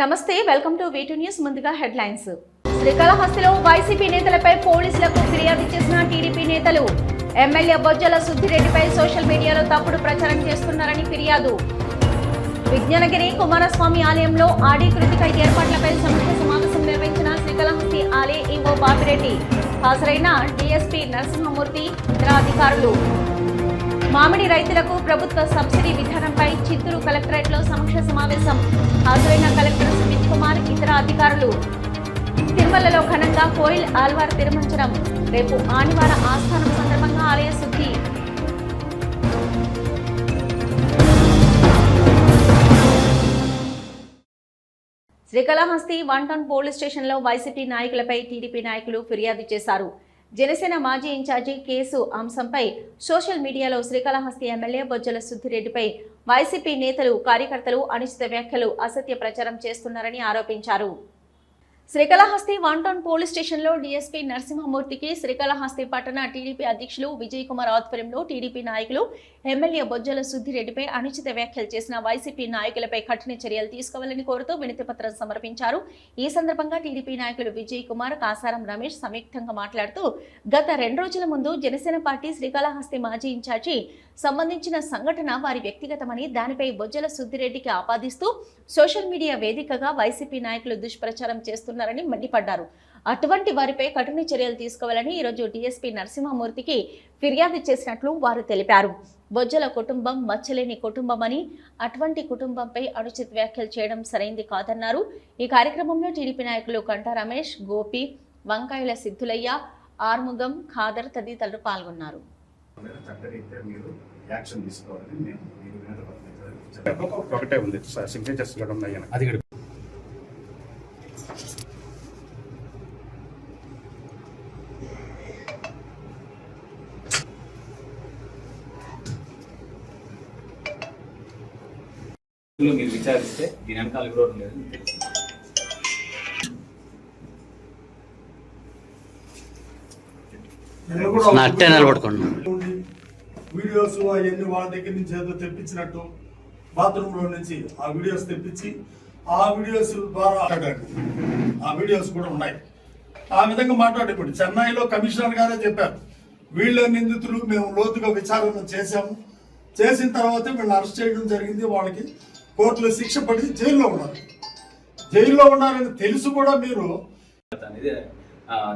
నమస్తే welcome to వీటు news ముందుగా హెడ్లైన్స్. శ్రీకాళహస్తిలో వైసీపీ నేతలపై పోలీసులకు ఫిర్యాదు చేసిన టీడీపీ నేతలు. ఎమ్మెల్యే బొజ్జల సుద్దిరెడ్డిపై సోషల్ మీడియాలో తప్పుడు ప్రచారం చేస్తున్నారని ఫిర్యాదు. విజ్ఞానగిరి కుమారస్వామి ఆలయంలో ఆడి కృతిక ఏర్పాట్లపై సమీక్ష సమావేశం నిర్వహించిన శ్రీకాళహస్తి ఆలయ ఈవో బాపిరెడ్డి హాజరైన డీఎస్పీ నరసింహమూర్తి ఇతర అధికారులు మామిడి రైతులకు ప్రభుత్వ సబ్సిడీ విధానంపై చిత్తూరు కలెక్టరేట్లో సమీక్ష సమావేశం. హాజరైన కలెక్టర్ ఇతర అధికారులు. తిరుమలలో ఘనంగా కోయిల్ ఆల్వార్ తిరుమంచడం రేపు ఆనివార ఆస్థానం సందర్భంగా ఆలయ శుద్ధి. శ్రీకాళహస్తి వన్ టౌన్ పోలీస్ స్టేషన్లో వైసీపీ నాయకులపై టీడీపీ నాయకులు ఫిర్యాదు చేశారు. జనసేన మాజీ ఇన్ఛార్జి కేసు అంశంపై సోషల్ మీడియాలో శ్రీకాళహస్తి ఎమ్మెల్యే బొజ్జల సుద్దిరెడ్డిపై వైసీపీ నేతలు కార్యకర్తలు అనుచిత వ్యాఖ్యలు అసత్య ప్రచారం చేస్తున్నారని ఆరోపించారు. శ్రీకాళహస్తి వన్ టౌన్ పోలీస్ స్టేషన్లో డీఎస్పీ నరసింహమూర్తికి శ్రీకాళహస్తి పట్టణ టీడీపీ అధ్యక్షులు విజయ్ కుమార్ ఆధ్వర్యంలో టీడీపీ నాయకులు ఎమ్మెల్యే బొజ్జల సుద్దిరెడ్డిపై అనుచిత వ్యాఖ్యలు చేసిన వైసీపీ నాయకులపై కఠిన చర్యలు తీసుకోవాలని కోరుతూ వినతిపత్రం సమర్పించారు. ఈ సందర్భంగా టీడీపీ నాయకులు విజయ్ కుమార్ కాసారం రమేష్ సంయుక్తంగా మాట్లాడుతూ గత రెండు రోజుల ముందు జనసేన పార్టీ శ్రీకాళహస్తి మాజీ ఇన్ఛార్జి సంబంధించిన సంఘటన వారి వ్యక్తిగతమని దానిపై బొజ్జల సుద్దిరెడ్డికి ఆపాదిస్తూ సోషల్ మీడియా వేదికగా వైసీపీ నాయకులు దుష్ప్రచారం చేస్తున్నారని మండిపడ్డారు. అటువంటి వారిపై కఠిన చర్యలు తీసుకోవాలని ఈరోజు డీఎస్పీ నరసింహమూర్తికి ఫిర్యాదు చేసినట్లు వారు తెలిపారు. బొజ్జల కుటుంబం మచ్చలేని కుటుంబమని అటువంటి కుటుంబంపై అనుచిత వ్యాఖ్యలు చేయడం సరైంది కాదన్నారు. ఈ కార్యక్రమంలో టీడీపీ నాయకులు కంటా రమేష్ గోపి వంకాయల సిద్ధులయ్య ఆర్ముగం ఖాదర్ తదితరులు పాల్గొన్నారు. ఒకటే ఉంది సిగ్నేచర్స్ కూడా ఉన్నాయి. అది మీరు విచారిస్తే దీని వెనకాల కూడా లేదు అట్టే నిలబడుకోండి. వీడియోస్ అవన్నీ వాళ్ళ దగ్గర నుంచి ఏదో తెప్పించినట్టు బాత్రూమ్లో నుంచి ఆ వీడియోస్ తెప్పించి ఆ వీడియోస్ ద్వారా ఆ వీడియోస్ కూడా ఉన్నాయి. ఆ విధంగా మాట్లాడి ఇప్పుడు చెన్నైలో కమిషనర్ గారే చెప్పారు వీళ్ళ నిందితులు మేము లోతుగా విచారణ చేశాము. చేసిన తర్వాత వీళ్ళని అరెస్ట్ చేయడం జరిగింది. వాళ్ళకి కోర్టులో శిక్ష పడి జైల్లో ఉన్నారు. జైల్లో ఉన్నారని తెలుసు కూడా మీరు. అనేది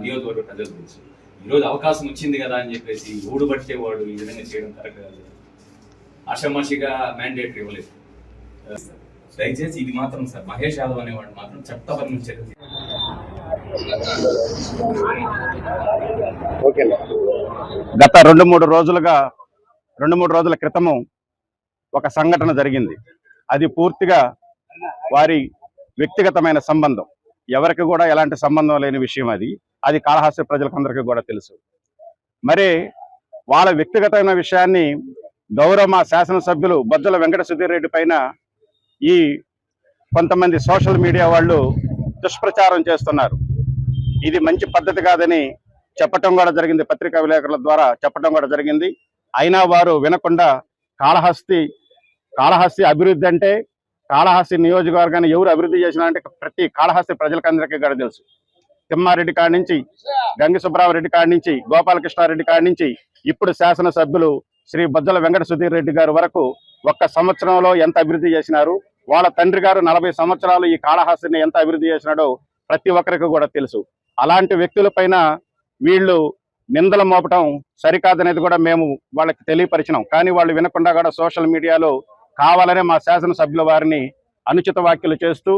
నియోజకవర్గ ప్రజల తెలుసు ఈ రోజు అవకాశం వచ్చింది కదా అని చెప్పేసి ఊడు పట్టేవాడు ఈ విధంగా చేయడం కరెక్ట్ కాదు. ఆషామాషిగా మ్యాండేట్ ఇవ్వలేదు. దయచేసి ఇది మాత్రం సార్ మహేష్ యాదవ్ అనేవాడు మాత్రం చట్టపరమైన చర్య గత రెండు మూడు రోజులుగా రెండు మూడు రోజుల క్రితము ఒక సంఘటన జరిగింది. అది పూర్తిగా వారి వ్యక్తిగతమైన సంబంధం. ఎవరికి కూడా ఎలాంటి సంబంధం లేని విషయం అది. అది కాళహస్తి ప్రజలకందరికీ కూడా తెలుసు. మరి వాళ్ళ వ్యక్తిగతమైన విషయాన్ని గౌరవ శాసనసభ్యులు బొజ్జల వెంకట సుధీర్ రెడ్డి పైన ఈ కొంతమంది సోషల్ మీడియా వాళ్ళు దుష్ప్రచారం చేస్తున్నారు. ఇది మంచి పద్ధతి కాదని చెప్పటం కూడా జరిగింది. పత్రికా విలేకరుల ద్వారా చెప్పటం కూడా జరిగింది. అయినా వారు వినకుండా కాళహస్తి కాళహస్తి అభివృద్ధి అంటే కాళహస్తి నియోజకవర్గాన్ని ఎవరు అభివృద్ధి చేసినా అంటే ప్రతి కాళహస్తి ప్రజలకందరికీ కూడా తెలుసు. తిమ్మారెడ్డి కాడి నుంచి గంగి సుబ్రామరెడ్డి కాడి నుంచి గోపాలకృష్ణారెడ్డి కాడి నుంచి ఇప్పుడు శాసనసభ్యులు శ్రీ బజ్జల వెంకట సుధీర్ రెడ్డి గారు వరకు ఒక్క సంవత్సరంలో ఎంత అభివృద్ధి చేసినారు? వాళ్ళ తండ్రి గారు నలభై సంవత్సరాలు ఈ కాళహస్తిని ఎంత అభివృద్ధి చేసినాడో ప్రతి ఒక్కరికి కూడా తెలుసు. అలాంటి వ్యక్తులపైన వీళ్ళు నిందలు మోపటం సరికాదనేది కూడా మేము వాళ్ళకి తెలియపరిచినాం. కానీ వాళ్ళు వినకుండా కూడా సోషల్ మీడియాలో కావాలనే మా శాసనసభ్యుల వారిని అనుచిత వ్యాఖ్యలు చేస్తూ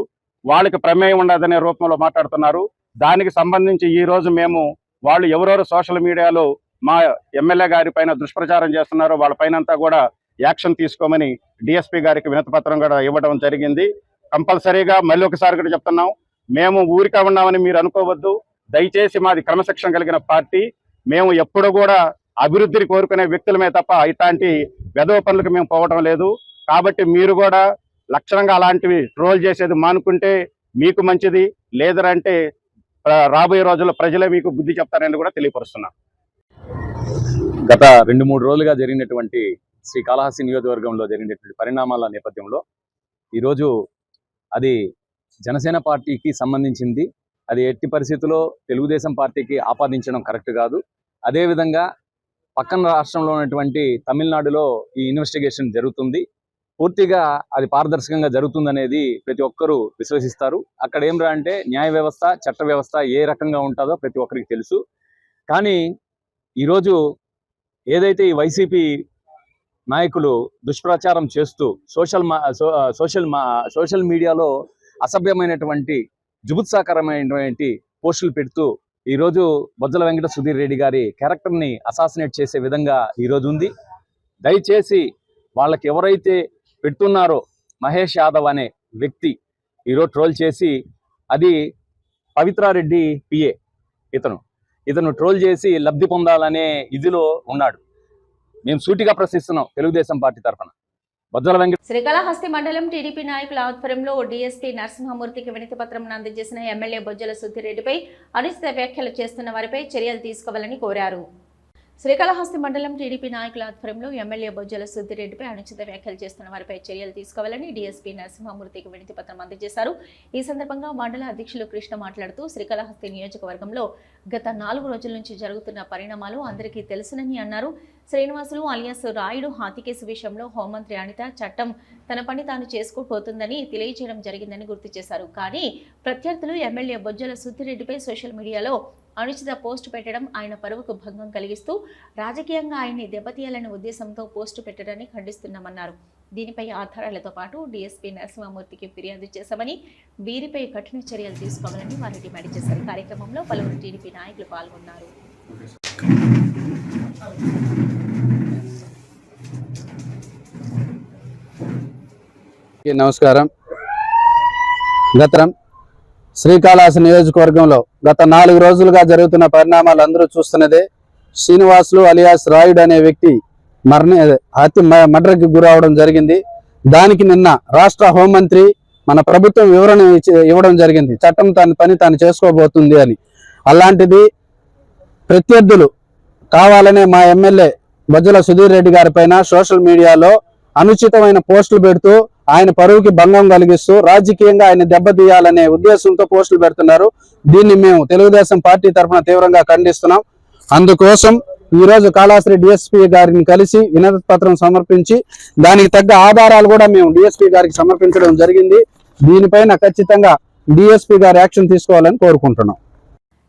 వాళ్ళకి ప్రమేయం ఉండదనే రూపంలో మాట్లాడుతున్నారు. దానికి సంబంధించి ఈరోజు మేము వాళ్ళు ఎవరెవరు సోషల్ మీడియాలో మా ఎమ్మెల్యే గారి పైన దుష్ప్రచారం చేస్తున్నారో. వాళ్ళ కూడా యాక్షన్ తీసుకోమని డిఎస్పీ గారికి వినతిపత్రం కూడా ఇవ్వడం జరిగింది. కంపల్సరీగా మళ్ళీ ఒకసారి కూడా చెప్తున్నాం. మేము ఊరికే ఉన్నామని మీరు అనుకోవద్దు. దయచేసి మాది క్రమశిక్షణ కలిగిన పార్టీ. మేము ఎప్పుడు కూడా అభివృద్ధిని కోరుకునే వ్యక్తులమే తప్ప ఇట్లాంటి వెధవ పనులకు మేము పోవటం లేదు. కాబట్టి మీరు కూడా లక్షణంగా అలాంటివి ట్రోల్ చేసేది మానుకుంటే మీకు మంచిది. లేదంటే రాబోయే రోజుల్లో ప్రజలే మీకు బుద్ధి చెప్తారని కూడా తెలియపరుస్తున్నాను గత రెండు మూడు రోజులుగా జరిగినటువంటి శ్రీకాళహస్తి నియోజకవర్గంలో జరిగినటువంటి పరిణామాల నేపథ్యంలో ఈరోజు అది జనసేన పార్టీకి సంబంధించింది. అది ఎట్టి పరిస్థితుల్లో తెలుగుదేశం పార్టీకి ఆపాదించడం కరెక్ట్ కాదు. అదేవిధంగా పక్కన రాష్ట్రంలో ఉన్నటువంటి తమిళనాడులో ఈ ఇన్వెస్టిగేషన్ జరుగుతుంది. పూర్తిగా అది పారదర్శకంగా జరుగుతుందనేది ప్రతి ఒక్కరూ విశ్వసిస్తారు. అక్కడ ఏం రా అంటే న్యాయ వ్యవస్థ చట్ట వ్యవస్థ ఏ రకంగా ఉంటుందో ప్రతి ఒక్కరికి తెలుసు. కానీ ఈరోజు ఏదైతే ఈ వైసీపీ నాయకులు దుష్ప్రచారం చేస్తూ సోషల్ మా సోషల్ మా సోషల్ మీడియాలో అసభ్యమైనటువంటి జుగుత్సాకరమైనటువంటి పోస్టులు పెడుతూ ఈరోజు బొజ్జల వెంకట సుధీర్ రెడ్డి గారి క్యారెక్టర్ని అసాసినేట్ చేసే విధంగా ఈరోజు ఉంది. దయచేసి వాళ్ళకి ఎవరైతే పెడుతున్నారో మహేష్ యాదవ్ అనే వ్యక్తి ఈరోజు ట్రోల్ చేసి అది పవిత్రారెడ్డి పిఏ ఇతను. ఇతను ట్రోల్ చేసి లబ్ధి పొందాలనే ఇదిలో ఉన్నాడు. మేము సూటిగా ప్రశ్నిస్తున్నాం తెలుగుదేశం పార్టీ తరఫున. శ్రీకాళహస్తి మండలం టీడీపీ నాయకుల ఆధ్వర్యంలో డీఎస్పీ నరసింహమూర్తికి వినతి పత్రం అందజేసిన ఎమ్మెల్యే బొజ్జల సుద్దిరెడ్డిపై అనుచిత వ్యాఖ్యలు చేస్తున్న వారిపై చర్యలు తీసుకోవాలని కోరారు. శ్రీకాళహస్తి మండలం టీడీపీ నాయకుల ఆధ్వర్యంలో ఎమ్మెల్యే బొజ్జల సుద్దిరెడ్డిపై అనుచిత వ్యాఖ్యలు చేస్తున్న వారిపై చర్యలు తీసుకోవాలని డీఎస్పీ నరసింహమూర్తికి వినతి పత్రం అందజేశారు. ఈ సందర్భంగా మండల అధ్యక్షులు కృష్ణ మాట్లాడుతూ శ్రీకాళహస్తి నియోజకవర్గంలో గత నాలుగు రోజుల నుంచి జరుగుతున్న పరిణామాలు అందరికీ తెలుసునని అన్నారు. శ్రీనివాసులు అలియాస్ రాయుడు హాతికేసు విషయంలో హోంమంత్రి అనిత చట్టం తన పని తాను చేసుకోబోతుందని తెలియజేయడం జరిగిందని గుర్తు చేశారు. కానీ ప్రత్యర్థులు ఎమ్మెల్యే బొజ్జల సుద్దిరెడ్డిపై సోషల్ మీడియాలో అనుచిత పోస్టు పెట్టడం ఆయన పరువుకు భంగం కలిగిస్తూ రాజకీయంగా ఆయన్ని దెబ్బతీయాలనే ఉద్దేశంతో పోస్టు పెట్టడాన్ని ఖండిస్తున్నామన్నారు. దీనిపై ఆధారాలతో పాటు డీఎస్పీ నరసింహమూర్తికి ఫిర్యాదు చేశామని వీరిపై కఠిన చర్యలు తీసుకోవాలని వారు డిమాండ్ చేశారు. కార్యక్రమంలో పలువురు టీడీపీ నాయకులు పాల్గొన్నారు. నమస్కారం. గత్రం శ్రీకాళహస్తి నియోజకవర్గంలో గత నాలుగు రోజులుగా జరుగుతున్న పరిణామాలు అందరూ చూస్తున్నదే. శ్రీనివాసులు అలియాస్ రాయుడు అనే వ్యక్తి మరణ హత్య మర్డర్కి గురవడం జరిగింది. దానికి నిన్న రాష్ట్ర హోంమంత్రి మన ప్రభుత్వం వివరణ ఇవ్వడం జరిగింది. చట్టం తన పని తాను చేసుకోబోతుంది అని. అలాంటిది ప్రత్యర్థులు కావాలనే మా ఎమ్మెల్యే బొజ్జల సుధీర్ రెడ్డి గారి పైన సోషల్ మీడియాలో అనుచితమైన పోస్టులు పెడుతూ ఆయన పరువుకి భంగం కలిగిస్తూ రాజకీయంగా ఆయన దెబ్బతీయాలనే ఉద్దేశంతో పోస్టులు పెడుతున్నారు. దీన్ని మేము తెలుగుదేశం పార్టీ తరఫున తీవ్రంగా ఖండిస్తున్నాం. అందుకోసం ఈ రోజు కాళాశ్రీ డిఎస్పీ గారిని కలిసి వినతి పత్రం సమర్పించి దానికి తగ్గ ఆధారాలు కూడా మేము డిఎస్పీ గారికి సమర్పించడం జరిగింది. దీనిపైన ఖచ్చితంగా డిఎస్పీ గారు యాక్షన్ తీసుకోవాలని కోరుకుంటున్నాం.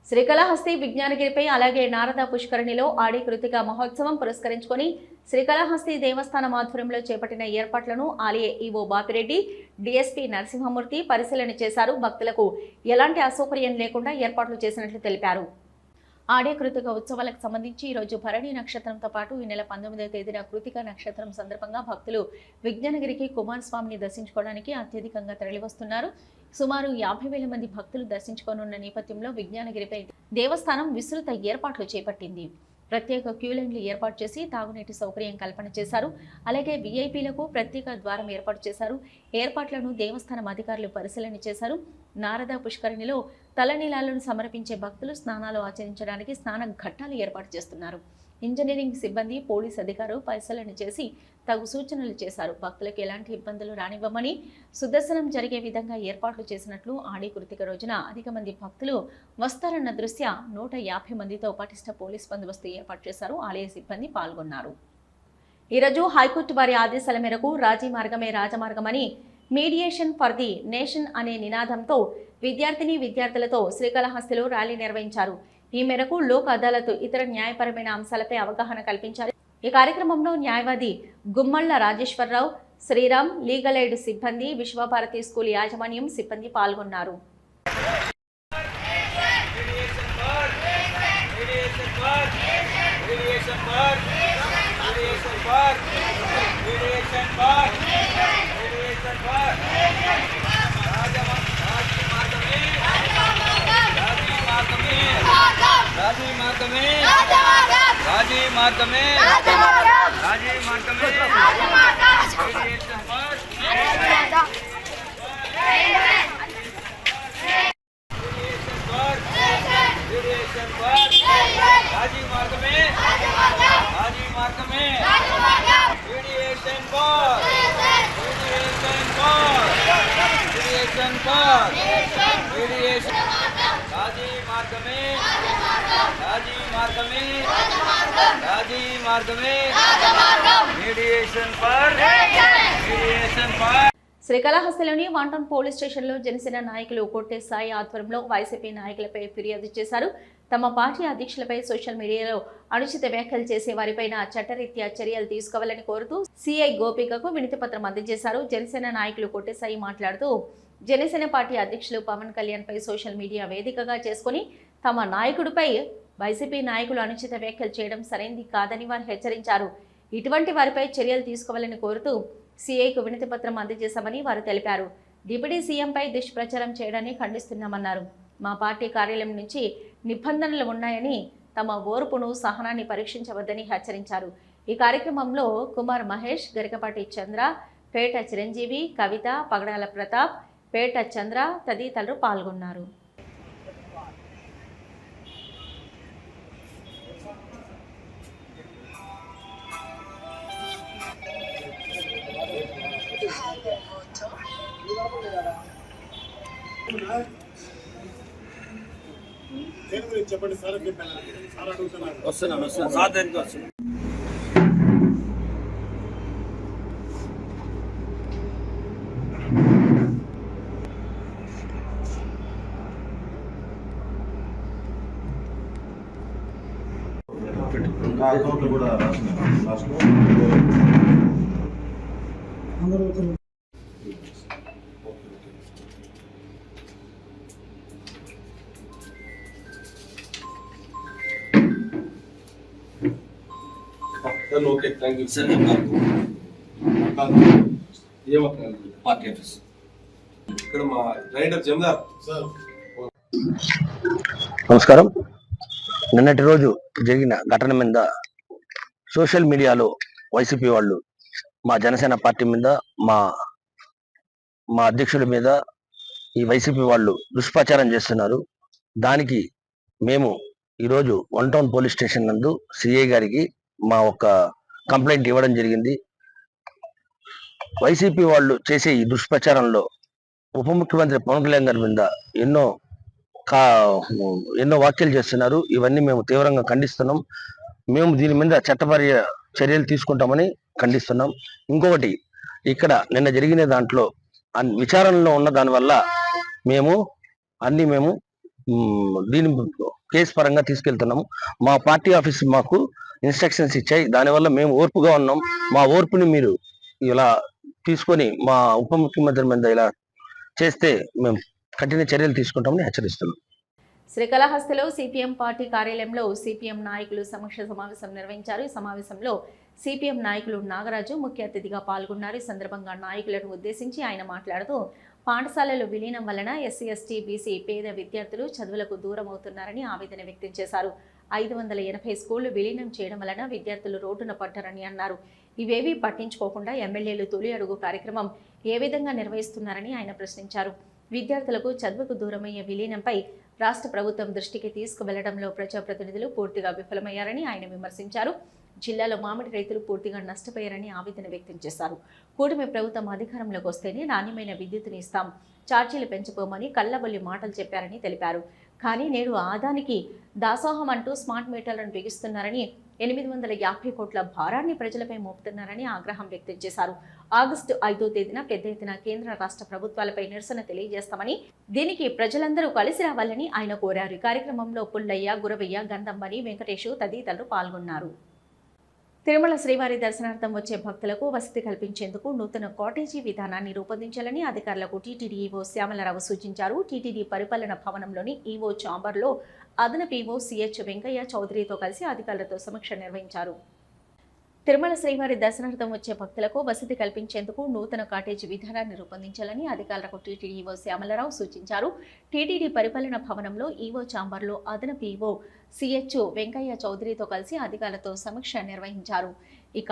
శ్రీకళహస్తి విజ్ఞానగిరిపై అలాగే నారద పుష్కరిణిలో ఆడి కృతిక మహోత్సవం పురస్కరించుకొని శ్రీకళహస్తి దేవస్థానం ఆధ్వర్యంలో చేపట్టిన ఏర్పాట్లను ఆలయ ఈవో బాపిరెడ్డి డిఎస్పీ నరసింహమూర్తి పరిశీలన చేశారు. భక్తులకు ఎలాంటి అసౌకర్యం లేకుండా ఏర్పాట్లు చేసినట్లు తెలిపారు. ఆడే కృతిక ఉత్సవాలకు సంబంధించి ఈరోజు భరణి నక్షత్రంతో పాటు ఈ నెల పంతొమ్మిదవ తేదీన కృతిక నక్షత్రం సందర్భంగా భక్తులు విజ్ఞానగిరికి కుమారస్వామిని దర్శించుకోవడానికి అత్యధికంగా తరలివస్తున్నారు. సుమారు యాభై వేల మంది భక్తులు దర్శించుకోనున్న నేపథ్యంలో విజ్ఞానగిరిపై దేవస్థానం విస్తృత ఏర్పాట్లు చేపట్టింది. ప్రత్యేక క్యూలైన్లు ఏర్పాటు చేసి తాగునీటి సౌకర్యం కల్పన చేశారు. అలాగే వీఐపీలకు ప్రత్యేక ద్వారం ఏర్పాటు చేశారు. ఏర్పాట్లను దేవస్థానం అధికారులు పరిశీలన చేశారు. నారద పుష్కరిణిలో తలనీలాలను సమర్పించే భక్తులు స్నానాలు ఆచరించడానికి స్నాన ఘట్టాలు ఏర్పాటు చేస్తున్నారు. ఇంజనీరింగ్ సిబ్బంది పోలీస్ అధికారులు పరిశీలన చేసి తగు సూచనలు చేశారు. భక్తులకు ఎలాంటి ఇబ్బందులు రానివ్వమని సుదర్శనం జరిగే విధంగా ఏర్పాట్లు చేసినట్లు ఆడి కృతిక రోజున అధిక మంది భక్తులు వస్తారన్న దృష్ట్యా నూట యాభై మందితో పటిష్ట పోలీస్ బందోబస్తు ఏర్పాటు చేశారు. ఆలయ సిబ్బంది పాల్గొన్నారు. ఈరోజు హైకోర్టు వారి ఆదేశాల మేరకు రాజీ మార్గమే రాజమార్గమని మీడియేషన్ ఫర్ ది నేషన్ అనే నినాదంతో విద్యార్థిని విద్యార్థులతో శ్రీకాళహస్తిలో ర్యాలీ నిర్వహించారు. ఈ మేరకు లోక్ అదాలత్ ఇతర న్యాయపరమైన అంశాలపై అవగాహన కల్పించారు ఈ కార్యక్రమంలో న్యాయవాది గుమ్మళ్ళ రాజేశ్వరరావు శ్రీరామ్ లీగల్ ఎయిడ్ సిబ్బంది విశ్వభారతి స్కూల్ యాజమాన్యం సిబ్బంది పాల్గొన్నారు. రాజీ మార్గమే రాజీ మార్గమే రాజీ మార్గమే మీడియేషన్ ఫర్ మీడియేషన్ ఫర్ రాజీ మార్గమే రాజీ మార్గమే mediation for mediation for mediation mediation for mediation రాజీ మార్గమే రాజీ మార్గమే. రాజీ మార్గమే. మీడియేషన్ ఫర్ మీడియేషన్ ఫర్ శ్రీకాళహస్తిలోని వన్ టౌన్ పోలీస్ స్టేషన్లో జనసేన నాయకులు కొట్టే సాయి ఆధ్వర్యంలో వైసీపీ నాయకులపై ఫిర్యాదు చేశారు. తమ పార్టీ అధ్యక్షులపై సోషల్ మీడియాలో అనుచిత వ్యాఖ్యలు చేసే వారిపైన చట్టరీత్యా చర్యలు తీసుకోవాలని కోరుతూ సిఐ గోపికకు వినతి పత్రం అందజేశారు. జనసేన నాయకులు కొట్టేసాయి మాట్లాడుతూ జనసేన పార్టీ అధ్యక్షులు పవన్ కళ్యాణ్ పై సోషల్ మీడియా వేదికగా చేసుకుని తమ నాయకుడిపై వైసీపీ నాయకులు అనుచిత వ్యాఖ్యలు చేయడం సరైంది కాదని వారు హెచ్చరించారు. ఇటువంటి వారిపై చర్యలు తీసుకోవాలని కోరుతూ సీఐకు వినతి పత్రం అందజేశామని వారు తెలిపారు. డిప్యూటీ సీఎంపై దుష్ప్రచారం చేయడాన్ని ఖండిస్తున్నామన్నారు. మా పార్టీ కార్యాలయం నుంచి నిబంధనలు ఉన్నాయని తమ ఓర్పును సహనాన్ని పరీక్షించవద్దని హెచ్చరించారు. ఈ కార్యక్రమంలో కుమార్ మహేష్ గరికపాటి చంద్ర పేట చిరంజీవి కవిత పగడాల ప్రతాప్ పేట చంద్ర తదితరులు పాల్గొన్నారు. చెప్పండి సార్ చెప్పాను సార్ అడుగుతున్నారు. వస్తున్నాను వస్తున్నాను. సార్ దగ్గరికి వస్తున్నాను నా అకౌంట్లో కూడా లాస్ట్లో okay thank you sir party office ఇక్కడ మా రైడర్ జమదార్. సార్ నమస్కారం. నిన్నటి రోజు జరిగిన ఘటన మీద సోషల్ మీడియాలో వైసీపీ వాళ్ళు మా జనసేన పార్టీ మీద మా మా అధ్యక్షుల మీద ఈ వైసీపీ వాళ్ళు దుష్ప్రచారం చేస్తున్నారు. దానికి మేము ఈరోజు వన్ టౌన్ పోలీస్ స్టేషన్ నందు సిఐ గారికి మా ఒక కంప్లైంట్ ఇవ్వడం జరిగింది. వైసీపీ వాళ్ళు చేసే ఈ దుష్ప్రచారంలో ఉప ముఖ్యమంత్రి పవన్ కళ్యాణ్ గారి మీద ఎన్నో కా ఎన్నో వ్యాఖ్యలు చేస్తున్నారు. ఇవన్నీ మేము తీవ్రంగా ఖండిస్తున్నాం. మేము దీని మీద చట్టపర్య చర్యలు తీసుకుంటామని ఖండిస్తున్నాం. ఇంకొకటి ఇక్కడ నిన్న జరిగిన దాంట్లో అన్- విచారణలో ఉన్న దానివల్ల మేము అన్ని మేము దీని కేసు పరంగా తీసుకెళ్తున్నాము. మా పార్టీ ఆఫీస్ మాకు ఇన్స్ట్రక్షన్స్ ఇచ్చాయి. దానివల్ల మేము ఓర్పుగా ఉన్నాం. మా ఓర్పుని మీరు ఇలా తీసుకొని మా ఉప ముఖ్యమంత్రి మీద ఇలా చేస్తే మేము కఠిన చర్యలు తీసుకుంటామని హెచ్చరిస్తున్నాం. శ్రీకాళహస్తిలో సిపిఎం పార్టీ కార్యాలయంలో సిపిఎం నాయకులు సమీక్ష సమావేశం నిర్వహించారు. ఈ సమావేశంలో సిపిఎం నాయకులు నాగరాజు ముఖ్య అతిథిగా పాల్గొన్నారు. ఈ సందర్భంగా నాయకులను ఉద్దేశించి ఆయన మాట్లాడుతూ పాఠశాలలు విలీనం వలన ఎస్సీ ఎస్టీ బీసీ పేద విద్యార్థులు చదువులకు దూరం అవుతున్నారని ఆవేదన వ్యక్తం చేశారు. ఐదు వందల ఎనభై స్కూళ్ళు విలీనం చేయడం వలన విద్యార్థులు రోడ్డున పడ్డారని అన్నారు. ఇవేవీ పట్టించుకోకుండా ఎమ్మెల్యేలు తొలి అడుగు కార్యక్రమం ఏ విధంగా నిర్వహిస్తున్నారని ఆయన ప్రశ్నించారు. విద్యార్థులకు చదువుకు దూరమయ్యే విలీనంపై రాష్ట్ర ప్రభుత్వం దృష్టికి తీసుకువెళ్ళడంలో ప్రజాప్రతినిధులు పూర్తిగా విఫలమయ్యారని ఆయన విమర్శించారు. జిల్లాలో మామిడి రైతులు పూర్తిగా నష్టపోయారని ఆవేదన వ్యక్తం చేశారు. కూటమి ప్రభుత్వం అధికారంలోకి వస్తేనే నాణ్యమైన విద్యుత్తుని ఇస్తాం. ఛార్జీలు పెంచుకోమని కళ్ళబొల్లి మాటలు చెప్పారని తెలిపారు. కానీ నేడు ఆదానికి దాసోహం అంటూ స్మార్ట్ మీటర్లను బిగిస్తున్నారని ఎనిమిది వందల యాభై కోట్ల భారాన్ని ప్రజలపై మోపుతున్నారని ఆగ్రహం వ్యక్తం చేశారు. ఆగస్టు ఐదో తేదీన పెద్ద ఎత్తున కేంద్ర రాష్ట్ర ప్రభుత్వాలపై నిరసన తెలియజేస్తామని దీనికి ప్రజలందరూ కలిసి రావాలని ఆయన కోరారు. కార్యక్రమంలో పుల్లయ్య గురవయ్య గంధమ్మని వెంకటేషు తదితరులు పాల్గొన్నారు. తిరుమల శ్రీవారి దర్శనార్థం వచ్చే భక్తులకు వసతి కల్పించేందుకు నూతన కాటేజీ విధానాన్ని రూపొందించాలని అధికారులకు టీటీడీ ఈవో శ్యామలరావు సూచించారు. టీటీడీ పరిపాలన భవనంలోని ఈవో చాంబర్లో అదనపు ఈవో సిహెచ్ వెంకయ్య చౌదరితో కలిసి అధికారులతో సమీక్ష నిర్వహించారు. తిరుమల శ్రీవారి దర్శనార్థం వచ్చే భక్తులకు వసతి కల్పించేందుకు నూతన కాటేజీ విధానాన్ని రూపొందించాలని అధికారులకు టీటీడీ ఈవో శ్యామలరావు సూచించారు. టీటీడీ పరిపాలన భవనంలో ఈవో చాంబర్లో అదనపు ఈవో సిహెచ్ఓ వెంకయ్య చౌదరితో కలిసి అధికారులతో సమీక్ష నిర్వహించారు. ఇక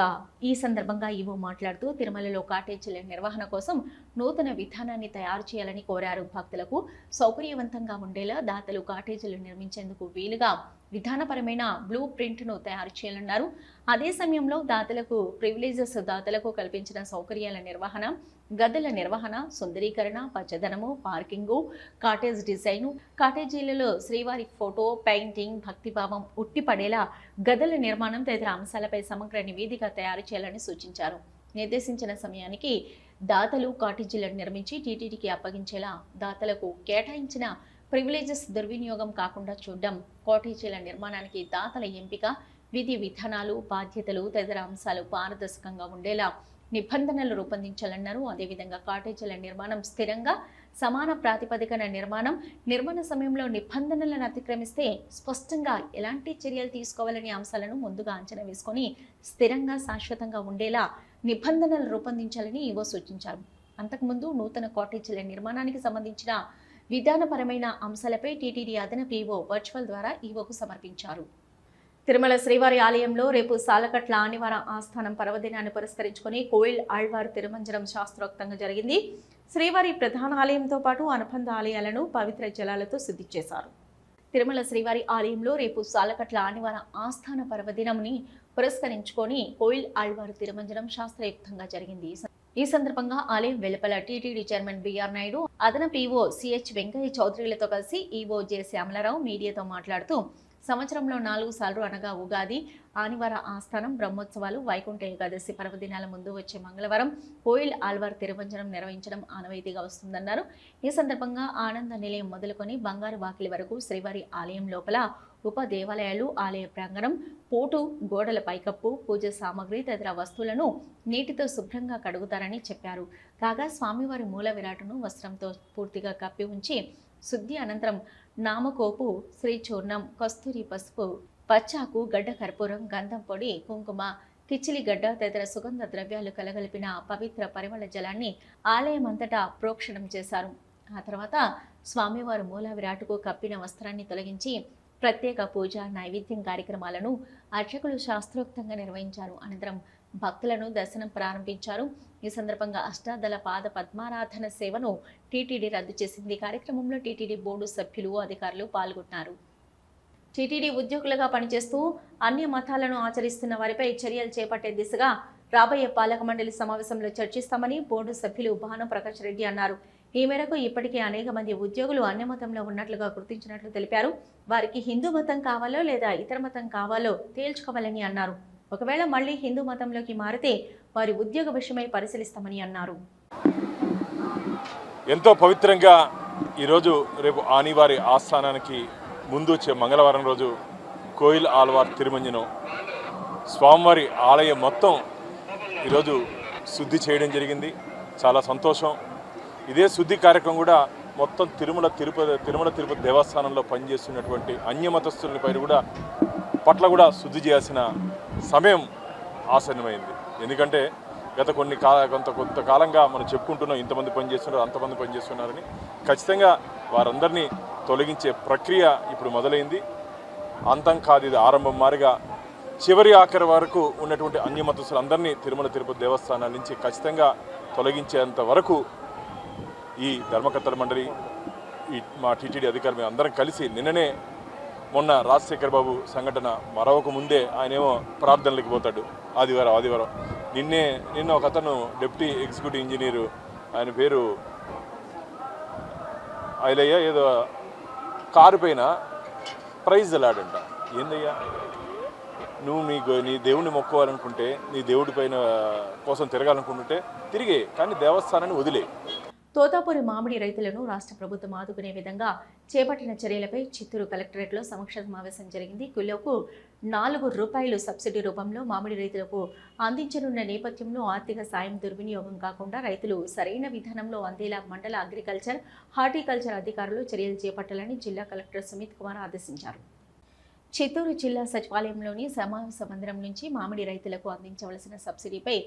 ఈ సందర్భంగా ఈవో మాట్లాడుతూ తిరుమలలో కాటేజీల నిర్వహణ కోసం నూతన విధానాన్ని తయారు చేయాలని కోరారు. భక్తులకు సౌకర్యవంతంగా ఉండేలా దాతలు కాటేజీలు నిర్మించేందుకు వీలుగా విధానపరమైన బ్లూ ప్రింట్ను తయారు చేయాలన్నారు. అదే సమయంలో దాతలకు ప్రివిలేజెస్ దాతలకు కల్పించిన సౌకర్యాల నిర్వహణ గదుల నిర్వహణ సుందరీకరణ పచ్చదనము పార్కింగు కాటేజ్ డిజైను కాటేజీలలో శ్రీవారి ఫోటో పెయింటింగ్ భక్తిభావం ఉట్టిపడేలా గదుల నిర్మాణం తదితర అంశాలపై సమగ్ర నివేదిక తయారు చేయాలని సూచించారు. నిర్దేశించిన సమయానికి దాతలు కాటేజీలను నిర్మించి టీటీడీకి అప్పగించేలా దాతలకు కేటాయించిన ప్రివిలేజెస్ దుర్వినియోగం కాకుండా చూడడం. కాటేజీల నిర్మాణానికి దాతల ఎంపిక విధి విధానాలు బాధ్యతలు తదితర అంశాలు పారదర్శకంగా ఉండేలా నిబంధనలు రూపొందించాలన్నారు. అదేవిధంగా కాటేజీల నిర్మాణం స్థిరంగా సమాన ప్రాతిపదికన నిర్మాణం నిర్మాణ సమయంలో నిబంధనలను అతిక్రమిస్తే స్పష్టంగా ఎలాంటి చర్యలు తీసుకోవాలనే అంశాలను ముందుగా అంచనా వేసుకొని స్థిరంగా శాశ్వతంగా ఉండేలా నిబంధనలు రూపొందించాలని ఈవో సూచించారు. అంతకుముందు నూతన కాటేజీల నిర్మాణానికి సంబంధించిన విధానపరమైన అంశాలపై టీటీడీ అదనపు ఈవో వర్చువల్ ద్వారా ఈవోకు సమర్పించారు. తిరుమల శ్రీవారి ఆలయంలో రేపు సాలకట్ల ఆనివార ఆస్థానం పర్వదినాన్ని పురస్కరించుకొని కోయిల్ ఆళ్వార్ తిరుమంజనం శాస్త్రోక్తంగా జరిగింది. శ్రీవారి ప్రధాన ఆలయంతో పాటు అనుబంధ ఆలయాలను పవిత్ర జలాలతో శుద్ధి చేశారు. తిరుమల శ్రీవారి ఆలయంలో రేపు సాలకట్ల ఆనివార ఆస్థాన పర్వదినంని పురస్కరించుకొని కోయిల్ ఆళ్వారు తిరుమంజనం శాస్త్రయుక్తంగా జరిగింది. ఈ సందర్భంగా ఆలయం వెలుపల టీటీడీ చైర్మన్ బిఆర్ నాయుడు అదనపు ఈవో సిహెచ్ వెంకయ్య చౌదరిలతో కలిసి ఈవో జె శ్యామలరావు మీడియాతో మాట్లాడుతూ సంవత్సరంలో నాలుగు సార్లు అనగా ఉగాది ఆనివార ఆస్థానం బ్రహ్మోత్సవాలు వైకుంఠ ఏకాదశి పర్వదినాల ముందు వచ్చే మంగళవారం కోయిల్ ఆల్వార్ తిరువంజనం నిర్వహించడం ఆనవాయితీగా వస్తుందన్నారు. ఈ సందర్భంగా ఆనంద నిలయం మొదలుకొని బంగారు వాకిలి వరకు శ్రీవారి ఆలయం లోపల ఉప దేవాలయాలు ఆలయ ప్రాంగణం పోటు గోడల పైకప్పు పూజ సామాగ్రి తదితర వస్తువులను నీటితో శుభ్రంగా కడుగుతారని చెప్పారు. కాగా స్వామివారి మూల విరాటును వస్త్రంతో పూర్తిగా కప్పి ఉంచి శుద్ధి అనంతరం నామకోపు శ్రీచూర్ణం కస్తూరి పసుపు పచ్చాకు గడ్డ కర్పూరం గంధం పొడి కుంకుమ కిచిలి గడ్డ తదితర సుగంధ ద్రవ్యాలు కలగలిపిన పవిత్ర పరిమళ జలాన్ని ఆలయం అంతటా ప్రోక్షణం చేశారు. ఆ తర్వాత స్వామివారు మూల విరాటుకు కప్పిన వస్త్రాన్ని తొలగించి ప్రత్యేక పూజ నైవేద్యం కార్యక్రమాలను అర్చకులు శాస్త్రోక్తంగా నిర్వహించారు. అనంతరం భక్తులను దర్శనం ప్రారంభించారు. ఈ సందర్భంగా అష్టాదళ పాద పద్మారాధన సేవను టీటీడీ రద్దు చేసింది. కార్యక్రమంలో టీటీడీ బోర్డు సభ్యులు అధికారులు పాల్గొన్నారు. టీటీడీ ఉద్యోగులుగా పనిచేస్తూ అన్ని మతాలను ఆచరిస్తున్న వారిపై చర్యలు చేపట్టే దిశగా రాబోయే పాలక మండలి సమావేశంలో చర్చిస్తామని బోర్డు సభ్యులు భాను ప్రకాష్ రెడ్డి అన్నారు. ఈ మేరకు ఇప్పటికే అనేక మంది ఉద్యోగులు అన్య మతంలో ఉన్నట్లుగా గుర్తించినట్లు తెలిపారు. వారికి హిందూ మతం కావాలో లేదా ఇతర మతం కావాలో తేల్చుకోవాలని అన్నారు. ఒకవేళ మళ్ళీ హిందూ మతంలోకి మారితే వారి ఉద్యోగ విషయమై పరిశీలిస్తామని అన్నారు. ఎంతో పవిత్రంగా ఈరోజు రేపు ఆనివారి ఆస్థానానికి ముందు వచ్చే మంగళవారం రోజు కోయిల్ ఆల్వార్ తిరుమంజనం స్వామివారి ఆలయం మొత్తం ఈరోజు శుద్ధి చేయడం జరిగింది. చాలా సంతోషం. ఇదే శుద్ధి కార్యక్రమం కూడా మొత్తం తిరుమల తిరుపతి తిరుమల తిరుపతి దేవస్థానంలో పనిచేస్తున్నటువంటి అన్యమతస్థుల పైన కూడా పట్ల కూడా శుద్ధి చేయాల్సిన సమయం ఆసన్నమైంది. ఎందుకంటే గత కొన్ని కాల కొంత కొంతకాలంగా మనం చెప్పుకుంటున్నాం ఇంతమంది పనిచేస్తున్నారు అంతమంది పనిచేస్తున్నారని. ఖచ్చితంగా వారందరినీ తొలగించే ప్రక్రియ ఇప్పుడు మొదలైంది. అంతం కాదు ఇది ఆరంభం మారిగా చివరి ఆఖరి వరకు ఉన్నటువంటి అన్యమతస్తులందరినీ తిరుమల తిరుపతి దేవస్థానాల నుంచి ఖచ్చితంగా తొలగించేంత వరకు ఈ ధర్మకర్తల మండలి ఈ మా టీటీడీ అధికారులు మేము అందరం కలిసి నిన్ననే మొన్న రాజశేఖర్ బాబు సంఘటన మరొక ముందే ఆయనేమో ప్రార్థనలకు పోతాడు ఆదివారం ఆదివారం. నిన్నే నిన్న ఒక అతను డిప్యూటీ ఎగ్జిక్యూటివ్ ఇంజనీరు ఆయన పేరు ఐలయ్య ఏదో కారు పైన ప్రైజ్ ఎలాడంట ఏందయ్యా? నువ్వు నీ నీ దేవుడిని మొక్కోవాలనుకుంటే నీ దేవుడి పైన కోసం తిరగాలనుకుంటుంటే తిరిగే కానీ దేవస్థానాన్ని వదిలే. తోతాపూరి మామిడి రైతులను రాష్ట్ర ప్రభుత్వం ఆదుకునే విధంగా చేపట్టిన చర్యలపై చిత్తూరు కలెక్టరేట్లో సమీక్ష సమావేశం జరిగింది. కిలోకు నాలుగు రూపాయలు సబ్సిడీ రూపంలో మామిడి రైతులకు అందించనున్న నేపథ్యంలో ఆర్థిక సాయం దుర్వినియోగం కాకుండా రైతులు సరైన విధానంలో అందేలా మండల అగ్రికల్చర్ హార్టికల్చర్ అధికారులు చర్యలు చేపట్టాలని జిల్లా కలెక్టర్ సుమిత్ కుమార్ ఆదేశించారు. చిత్తూరు జిల్లా సచివాలయంలోని సమావేశ మందిరం నుంచి మామిడి రైతులకు అందించవలసిన సబ్సిడీపై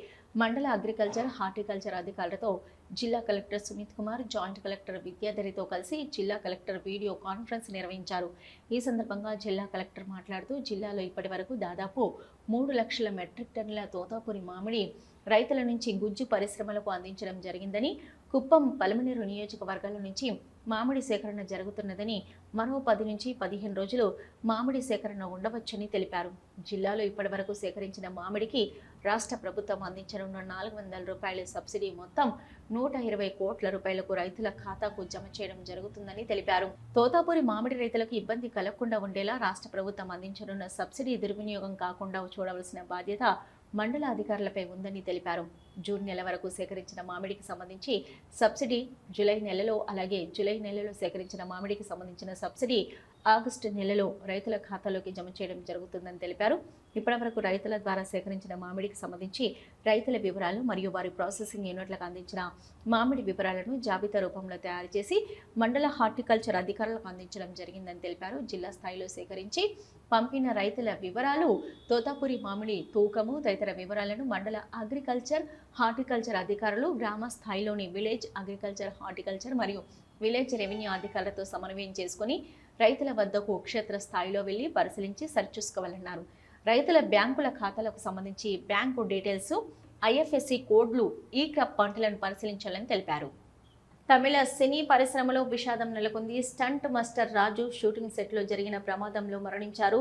మండల అగ్రికల్చర్ హార్టికల్చర్ అధికారులతో జిల్లా collector Sumit Kumar joint collector విద్యాధరితో కలిసి జిల్లా కలెక్టర్ వీడియో కాన్ఫరెన్స్ నిర్వహించారు. ఈ సందర్భంగా జిల్లా కలెక్టర్ మాట్లాడుతూ జిల్లాలో ఇప్పటి వరకు దాదాపు మూడు లక్షల మెట్రిక్ టన్నుల తోతాపురి మామిడి రైతుల నుంచి గుజ్జు పరిశ్రమలకు అందించడం జరిగిందని కుప్పం పలమనేరు నియోజకవర్గాల నుంచి మామిడి సేకరణ జరుగుతున్నదని మరో పది నుంచి పదిహేను రోజులు మామిడి సేకరణ ఉండవచ్చని తెలిపారు. జిల్లాలో ఇప్పటివరకు సేకరించిన మామిడికి రాష్ట్ర ప్రభుత్వం అందించనున్న నాలుగు వందల రూపాయల సబ్సిడీ మొత్తం నూట ఇరవై కోట్ల రూపాయలకు రైతుల ఖాతాకు జమ చేయడం జరుగుతుందని తెలిపారు. తోతాపూరి మామిడి రైతులకు ఇబ్బంది కలగకుండా ఉండేలా రాష్ట్ర ప్రభుత్వం అందించనున్న సబ్సిడీ దుర్వినియోగం కాకుండా చూడవలసిన బాధ్యత మండల అధికారులపై ఉందని తెలిపారు. జూన్ నెల వరకు సేకరించిన మామిడికి సంబంధించి సబ్సిడీ జూలై నెలలో అలాగే జూలై నెలలో సేకరించిన మామిడికి సంబంధించిన సబ్సిడీ ఆగస్టు నెలలో రైతుల ఖాతాలోకి జమ చేయడం జరుగుతుందని తెలిపారు. ఇప్పటివరకు రైతుల ద్వారా సేకరించిన మామిడికి సంబంధించి రైతుల వివరాలు మరియు వారి ప్రాసెసింగ్ యూనిట్లకు అందించిన మామిడి వివరాలను జాబితా రూపంలో తయారు చేసి మండల హార్టికల్చర్ అధికారులకు అందించడం జరిగిందని తెలిపారు. జిల్లా స్థాయిలో సేకరించి పంపిన రైతుల వివరాలు తోతాపురి మామిడి తూకము తదితర వివరాలను మండల అగ్రికల్చర్ హార్టికల్చర్ అధికారులు గ్రామ స్థాయిలోని విలేజ్ అగ్రికల్చర్ హార్టికల్చర్ మరియు విలేజ్ రెవెన్యూ అధికారులతో సమన్వయం చేసుకుని రైతుల వద్దకు క్షేత్ర స్థాయిలో వెళ్ళి పరిశీలించి సరిచూసుకోవాలన్నారు రైతుల బ్యాంకుల ఖాతాలకు సంబంధించి బ్యాంకు డీటెయిల్స్ ఐఎఫ్ఎస్సి కోడ్లు ఈ క్రప్ పంటలను పరిశీలించాలని తెలిపారు. తమిళ సినీ పరిశ్రమలో విషాదం నెలకొంది. స్టంట్ మాస్టర్ రాజు షూటింగ్ సెట్లో జరిగిన ప్రమాదంలో మరణించారు.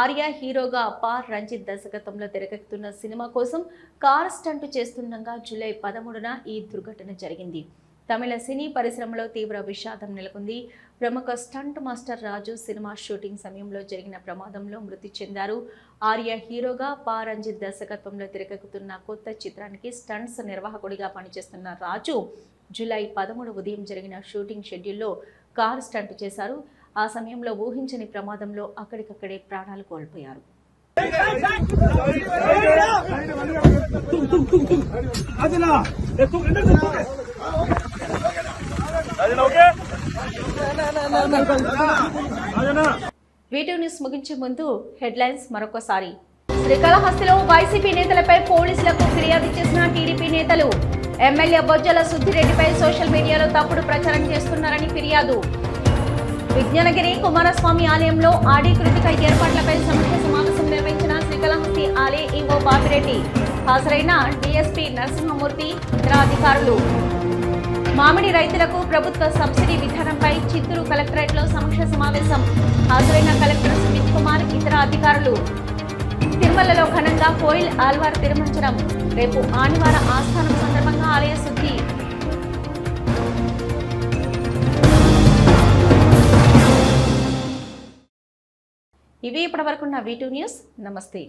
ఆర్య హీరోగా పార్ రంజిత్ దర్శకత్వంలో తెరకెక్కుతున్న సినిమా కోసం కార్ స్టంట్ చేస్తుండగా జూలై పదమూడున ఈ దుర్ఘటన జరిగింది. తమిళ సినీ పరిశ్రమలో తీవ్ర విషాదం నెలకొంది. ప్రముఖ stunt master Raju cinema shooting సమయంలో జరిగిన ప్రమాదంలో మృతి చెందారు. ఆర్య హీరోగా పా రంజిత్ దర్శకత్వంలో తెరకెక్కుతున్న కొత్త చిత్రానికి స్టంట్స్ నిర్వాహకుడిగా పనిచేస్తున్న రాజు జూలై పదమూడు ఉదయం జరిగిన షూటింగ్ షెడ్యూల్లో కారు స్టంట్ చేశారు. ఆ సమయంలో ఊహించని ప్రమాదంలో అక్కడికక్కడే ప్రాణాలు కోల్పోయారు. వీడియో న్యూస్ ముగించే ముందు హెడ్లైన్స్ మరొకసారి. శ్రీకాళహస్తిలో వైసీపీ నేతలపై పోలీసులకు ఫిర్యాదు చేసిన టీడీపీ నేతలు ఎమ్మెల్యే బొజ్జల సుద్దిరెడ్డిపై సోషల్ మీడియాలో తప్పుడు ప్రచారం చేస్తున్నారని ఫిర్యాదు. విజ్ఞానగిరి కుమారస్వామి ఆలయంలో ఆడి కృతిక ఏర్పాట్లపై సమీక్ష సమావేశం నిర్వహించిన శ్రీకాళహస్తి ఆలయ ఈవో బాపిరెడ్డి హాజరైన డిఎస్పీ నరసింహమూర్తి ఇతర అధికారులు. మామిడి రైతులకు ప్రభుత్వ సబ్సిడీ విధానంపై చిత్తూరు కలెక్టరేట్లో సమీక్ష సమావేశం. హాజరైన కలెక్టర్ సుమిత్ కుమార్ ఇతర అధికారులు. తిరుమలలో ఘనంగా కోయిల్ ఆల్వార్ తిరుమించడం రేపు ఆనివార ఆస్థానం సందర్భంగా ఆలయ శుద్ధి. ఇవి ఇప్పటివరకున్న వీ టూ న్యూస్. నమస్తే.